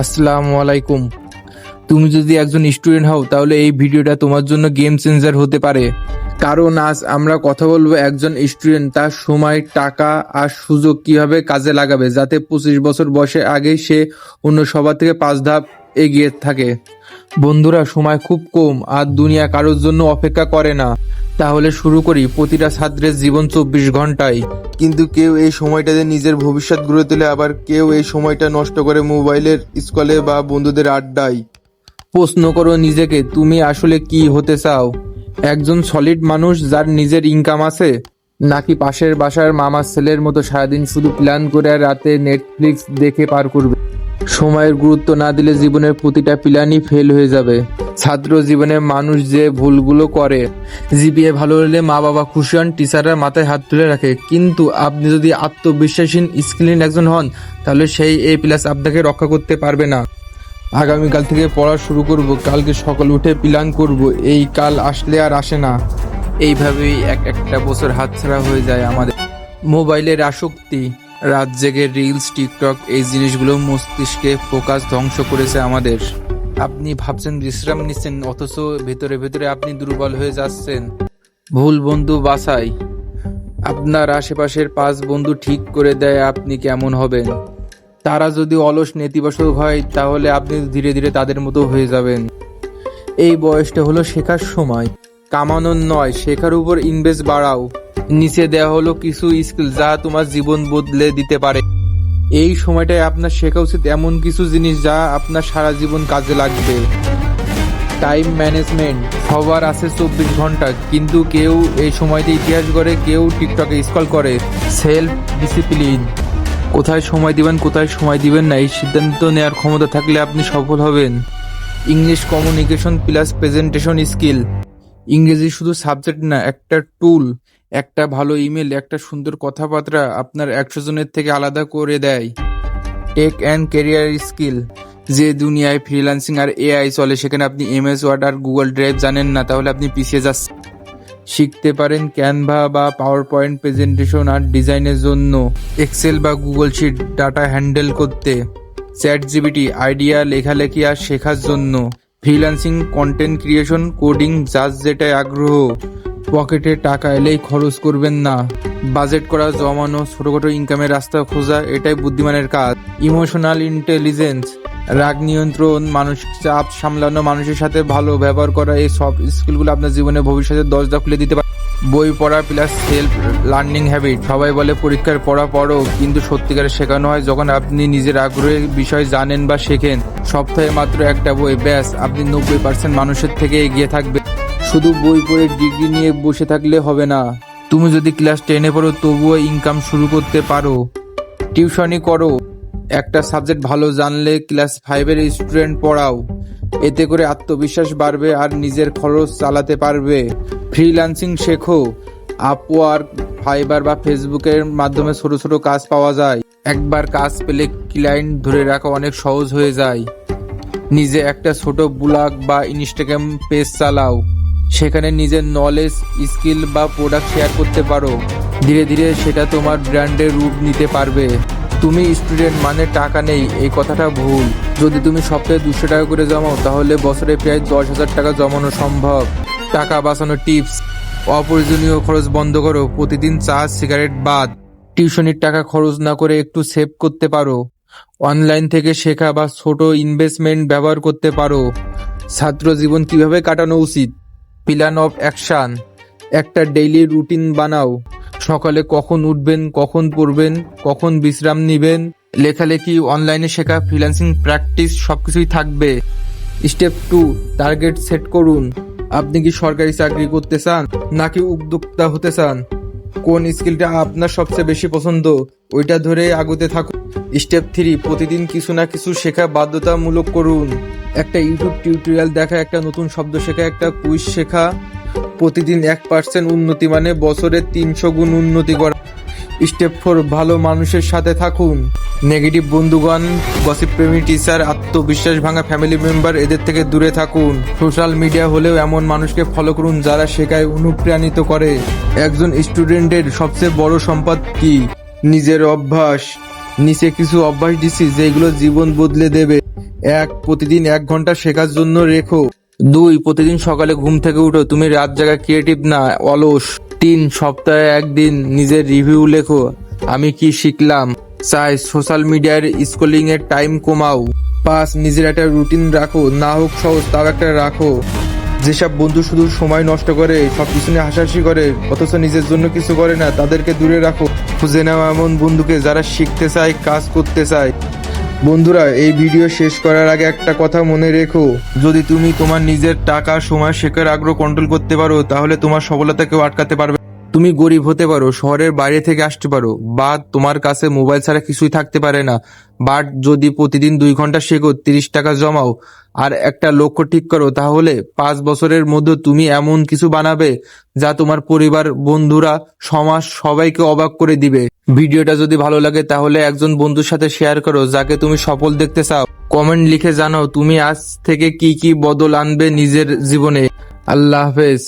আসসালামু আলাইকুম। তুমি যদি একজন স্টুডেন্ট হও, তাহলে এই ভিডিওটা তোমার জন্য গেম চেঞ্জার হতে পারে। কারণ আজ আমরা কথা বলব একজন স্টুডেন্ট, তার সময়, টাকা আর সুযোগ কীভাবে কাজে লাগাবে, যাতে পঁচিশ বছর বয়সের আগে সে অন্য সবার থেকে পাঁচ ধাপ এগিয়ে থাকে। বন্ধুরা সময় খুব কম আর দুনিয়া কারোর জন্য অপেক্ষা করে না। তাহলে শুরু করি প্রতিটা ছাত্রের জীবন চব্বিশ ঘন্টায়। কিন্তু কেউ এই সময়টাতে নিজের ভবিষ্যৎ গড়ে তোলে আবার কেউ এই সময়টা নষ্ট করে মোবাইলের স্কলে বা বন্ধুদের আড্ডায়। প্রশ্ন করো নিজেকে তুমি আসলে কি হতে চাও? একজন সলিড মানুষ যার নিজের ইনকাম আছে? নাকি পাশের বাসার মামার ছেলের মতো সারাদিন শুধু প্ল্যান করে আর রাতে নেটফ্লিক্স দেখে পার করবে? সময়ের গুরুত্ব না দিলে জীবনের প্রতিটা প্ল্যানই ফেল হয়ে যাবে। ছাত্র জীবনে মানুষ যে ভুলগুলো করে, জিপিএ ভালো হলে মা বাবা খুশি হন, টিচাররা মাথায় হাত তুলে রাখে। কিন্তু আপনি যদি আত্মবিশ্বাসীন স্কিলিন একজন হন, তাহলে সেই এ প্লাস আপনাকে রক্ষা করতে পারবে না। আগামীকাল থেকে পড়া শুরু করব, কালকে সকাল উঠে প্ল্যান করব, এই কাল আসলে আর আসে না। এইভাবেই এক একটা বছর হাতছাড়া হয়ে যায় আমাদের। মোবাইলের আসক্তি। রাত জেগে রিলস টিকটক এই জিনিসগুলো মস্তিষ্কে ফোকাস ধ্বংস করেছে আমাদের। আপনি ভাবছেন বিশ্রাম নিচ্ছেন, অথচ ভেতরে ভেতরে আপনি দুর্বল হয়ে যাচ্ছেন। ভুল বন্ধু বাছাই। আপনার আশেপাশের পাঁচ বন্ধু ঠিক করে দেয় আপনি কেমন হবেন। তারা যদি অলস নেতিবাচক হয়, তাহলে আপনি ধীরে ধীরে তাদের মতো হয়ে যাবেন। এই বয়সটা হলো শেখার সময়। কামানোর নয়, শেখার উপর ইনভেস্ট বাড়াও। নিচে দেওয়া হলো কিছু স্কিল যা তোমার জীবন বদলে দিতে পারে। এই সময়টায় আপনার শেখা উচিত এমন কিছু জিনিস যা আপনার সারা জীবন কাজে লাগবে। টাইম ম্যানেজমেন্ট সবার আছে চব্বিশ ঘণ্টা, কিন্তু কেউ এই সময়তে ইতিহাস করে কেউ টিকটকে স্কল করে। সেলফ ডিসিপ্লিন কোথায় সময় দিবেন, কোথায় সময় দিবেন না, এই সিদ্ধান্ত নেওয়ার ক্ষমতা থাকলে আপনি সফল হবেন। English communication plus presentation skill ইংরেজি শুধু সাবজেক্ট না, একটা টুল একটা ভালো ইমেল একটা সুন্দর কথাবার্তা আপনার একশো জনের থেকে আলাদা করে দেয়। টেক অ্যান্ড কেরিয়ার স্কিল যে দুনিয়ায় ফ্রিল্যান্সিং আর এআই চলে, সেখানে আপনি এমএস ওয়ার্ড আর গুগল ড্রাইভ জানেন না, তাহলে আপনি পিছিয়ে যাচ্ছেন শিখতে পারেন ক্যানভা বা পাওয়ার পয়েন্ট প্রেজেন্টেশন আর ডিজাইনের জন্য। এক্সেল বা গুগল শিট ডাটা হ্যান্ডেল করতে। চ্যাট জিবিটি আইডিয়া লেখালেখি আর শেখার জন্য। ফ্রিল্যান্সিং কন্টেন্ট ক্রিয়েশন কোডিং যার যেটাই আগ্রহ পকেটে টাকা এলেই খরচ করবেন না। বাজেট করা, জমানো, ছোটখাটো ইনকামের রাস্তা খোঁজা, এটাই বুদ্ধিমানের কাজ। ইমোশনাল ইন্টেলিজেন্স রাগ নিয়ন্ত্রণ, মানসিক চাপ সামলানো, মানুষের সাথে ভালো ব্যবহার করা, এই সব স্কিলগুলো আপনার জীবনে ভবিষ্যতে দরজা খুলে দিতে পারে। বই পড়া প্লাস সেলফ লার্নিং হ্যাবিট। সবাই বলে পরীক্ষার পড়া পড়ো, কিন্তু সত্যিকারে শেখানো হয় যখন আপনি নিজের আগ্রহের বিষয় জানেন বা শেখেন। সপ্তাহে মাত্র একটা বই, ব্যাস, আপনি নব্বই পার্সেন্ট মানুষের থেকে এগিয়ে থাকবে। শুধু বই পড়ে ডিগ্রি নিয়ে বসে থাকলে হবে না। তুমি যদি ক্লাস টেনে পড়ো, তবুও ইনকাম শুরু করতে পারো। টিউশনই করো। একটা সাবজেক্ট ভালো জানলে ক্লাস ফাইভের স্টুডেন্ট পড়াও। এতে করে আত্মবিশ্বাস বাড়বে আর নিজের খরচ চালাতে পারবে। ফ্রিল্যান্সিং শেখো। আপওয়ার্ক ফাইবার বা ফেসবুকের মাধ্যমে ছোট ছোট কাজ পাওয়া যায়। একবার কাজ পেলে ক্লায়েন্ট ধরে রাখা অনেক সহজ হয়ে যায়। নিজে একটা ছোট ব্লগ বা ইনস্টাগ্রাম পেজ চালাও। সেখানে নিজের নলেজ স্কিল বা প্রোডাক্ট শেয়ার করতে পারো। ধীরে ধীরে সেটা তোমার ব্র্যান্ডের রূপ নিতে পারবে। তুমি স্টুডেন্ট মানে টাকা নেই, এই কথাটা ভুল। যদি তুমি সপ্তাহে দুশো টাকা করে জমাও, তাহলে বছরে প্রায় দশ হাজার টাকা জমানো সম্ভব। টাকা বাঁচানোর টিপস অপ্রয়োজনীয় খরচ বন্ধ করো, প্রতিদিন চা সিগারেট বাদ। টিউশনির টাকা খরচ না করে একটু সেভ করতে পারো। অনলাইন থেকে শেখা বা ছোট ইনভেস্টমেন্ট ব্যবহার করতে পারো। ছাত্র জীবন কীভাবে কাটানো উচিত? প্ল্যান অফ অ্যাকশন একটা ডেইলি রুটিন বানাও। সকালে কখন উঠবেন, কখন পড়বেন, কখন বিশ্রাম নেবেন, লেখালেখি অনলাইনে শেখা ফ্রিল্যান্সিং প্র্যাকটিস সব কিছুই থাকবে। স্টেপ টু টার্গেট সেট করুন। আপনি কি সরকারি চাকরি করতে চান, নাকি উদ্যোক্তা হতে চান? কোন স্কিলটা আপনার সবচেয়ে বেশি পছন্দ, ওইটা ধরে আগুতে থাকুন। স্টেপ থ্রি প্রতিদিন কিছু না কিছু শেখা বাধ্যতামূলক করুন। একটা ইউটিউব টিউটোরিয়াল দেখা, একটা নতুন শব্দ শেখা, একটা কুইজ শেখা প্রতিদিন এক পার্সেন্ট উন্নতি মানে বছরে তিনশো গুণ উন্নতি করা। স্টেপ ফোর, ভালো মানুষের সাথে থাকুন। নেগেটিভ বন্ধুগণ গসিপ প্রেমী টিচার আত্মবিশ্বাস ভাঙা ফ্যামিলি মেম্বার এদের থেকে দূরে থাকুন। সোশ্যাল মিডিয়া হলেও এমন মানুষকে ফলো করুন যারা শেখায় অনুপ্রাণিত করে। একজন স্টুডেন্টের সবচেয়ে বড় সম্পদ কি? নিজের অভ্যাস। নিচে কিছু অভ্যাস দিচ্ছি যেগুলো জীবন বদলে দেবে। এক, প্রতিদিন এক ঘণ্টা শেখার জন্য রেখো। দুই, প্রতিদিন সকালে ঘুম থেকে উঠো। তুমি রাত জায়গা ক্রিয়েটিভ না, অলস। তিন, সপ্তাহে একদিন নিজের রিভিউ লেখো। আমি কি শিখলাম? চাই সোশ্যাল মিডিয়ার স্কুলিং এর টাইম কমাও। পাঁচ, নিজের একটা রুটিন রাখো। না হোক সহজ, তাও একটা রাখো। যেসব বন্ধু শুধু সময় নষ্ট করে, সব পিছনে হাসাহাসি করে, অথচ নিজের জন্য কিছু করে না, তাদেরকে দূরে রাখো। খুঁজে নাও এমন বন্ধুকে যারা শিখতে চায়, কাজ করতে চায়। বন্ধুরা, এই ভিডিও শেষ করার আগে একটা কথা মনে রেখো। যদি তুমি তোমার নিজের টাকা, সময়, শেখার আগ্রহ কন্ট্রোল করতে পারো, তাহলে তোমার সফলতা কেউ আটকাতে পারবে। তুমি গরিব হতে পারো, শহরের বাইরে থেকে আসতে পারো, বা তোমার কাছে মোবাইল ছাড়া কিছুই থাকতে পারে না। বাট যদি প্রতিদিন দুই ঘণ্টা শেখো, তিরিশ টাকা জমাও, আর একটা লক্ষ্য ঠিক করো, তাহলে পাঁচ বছরের মধ্যে তুমি এমন কিছু বানাবে যা তোমার পরিবার, বন্ধুরা, সমাজ সবাইকে অবাক করে দিবে। ভিডিওটা যদি ভালো লাগে তাহলে একজন বন্ধুর সাথে শেয়ার করো, যাকে তুমি সফল দেখতে চাও। কমেন্ট লিখে জানাও, তুমি আজ থেকে কি কি বদল আনবে নিজের জীবনে। আল্লাহ হাফেজ।